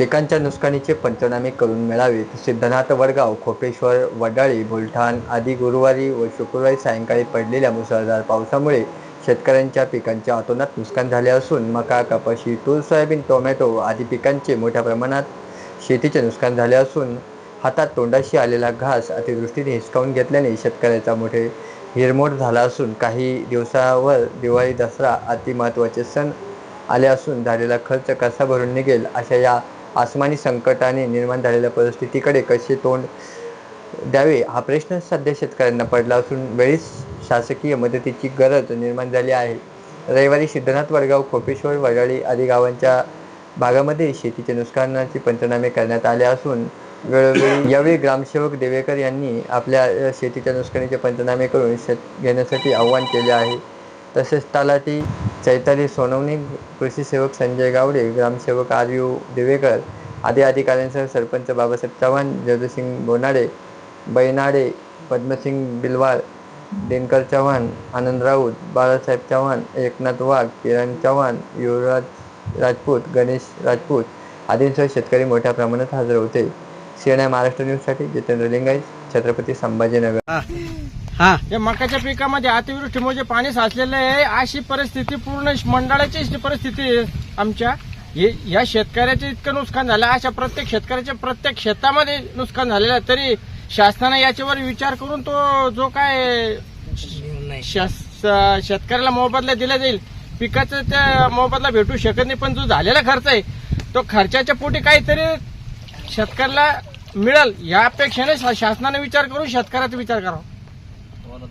पिकांच्या नुकसानीचे पंचनामे करून मिळावेत. सिद्धनाथ वडगाव खोपेश्वर वडाळी बुलढाण आदी गुरुवारी व शुक्रवारी सायंकाळी पडलेल्या मुसळधार पावसामुळे शेतकऱ्यांच्या पिकांचे अतोनात नुकसान झाले असून मका कपाशी तूर सोयाबीन टोमॅटो आदी पिकांचे मोठ्या प्रमाणात शेतीचे नुकसान झाले असून हातात तोंडाशी आलेला घास अतिवृष्टीने हिसकावून घेतल्याने शेतकऱ्याचा मोठे हिरमोड झाला असून काही दिवसावर दिवाळी दसरा अति महत्त्वाचे सण आले असून झालेला खर्च कसा भरून निघेल अशा या आसमानी संकटाने निर्माण झालेल्या परिस्थितीकडे कसे तोंड द्यावे हा प्रश्न सध्या शेतकऱ्यांना पडला असून वेळीच शासकीय मदतीची गरज निर्माण झाली आहे. रविवारी सिद्धनाथ वडगाव खोपेश्वर वडाळी आदी गावांच्या भागामध्ये शेतीचे नुकसानाचे पंचनामे करण्यात आले असून वेळोवेळी यावेळी ग्रामसेवक देवेकर यांनी आपल्या शेतीच्या नुकसानीचे पंचनामे करून शेत घेण्यासाठी आवाहन केले आहे. तसेच तलाठी चैताली सोनवणे कृषी सेवक संजय गावडे ग्रामसेवक आर यू दिवेकर आदी अधिकाऱ्यांसह सरपंच बाबासाहेब चव्हाण जदूसिंग बोनाडे बैनाडे पद्मसिंग बिलवाळ दिनकर चव्हाण आनंद राऊत बाळासाहेब चव्हाण एकनाथ वाघ किरण चव्हाण युवराज राजपूत गणेश राजपूत आदींसह शेतकरी मोठ्या प्रमाणात हजर होते. सीएनआय महाराष्ट्र न्यूजसाठी जितेंद्र लिंगाई छत्रपती संभाजीनगर. हा. या मकाच्या पिकामध्ये अतिवृष्टीमुळे म्हणजे पाणी साचलेलं आहे. अशी परिस्थिती पूर्ण मंडळाची परिस्थिती आमच्या हे- या शेतकऱ्याचे इतकं नुकसान झालं. अशा प्रत्येक शेतकऱ्याच्या प्रत्येक शेतामध्ये नुकसान झालेलं आहे. तरी शासनाने याच्यावर विचार करून तो जो काय शास- शेतकऱ्याला मोबदला दिला जाईल पिकाचा त्या मोबदला भेटू शकत नाही पण जो झालेला खर्च आहे तो खर्चाच्या पोटी काहीतरी शेतकऱ्याला मिळेल. या अपेक्षेने शा- शासनाने विचार करून शेतकऱ्याचा विचार करावा. వాళ్ళ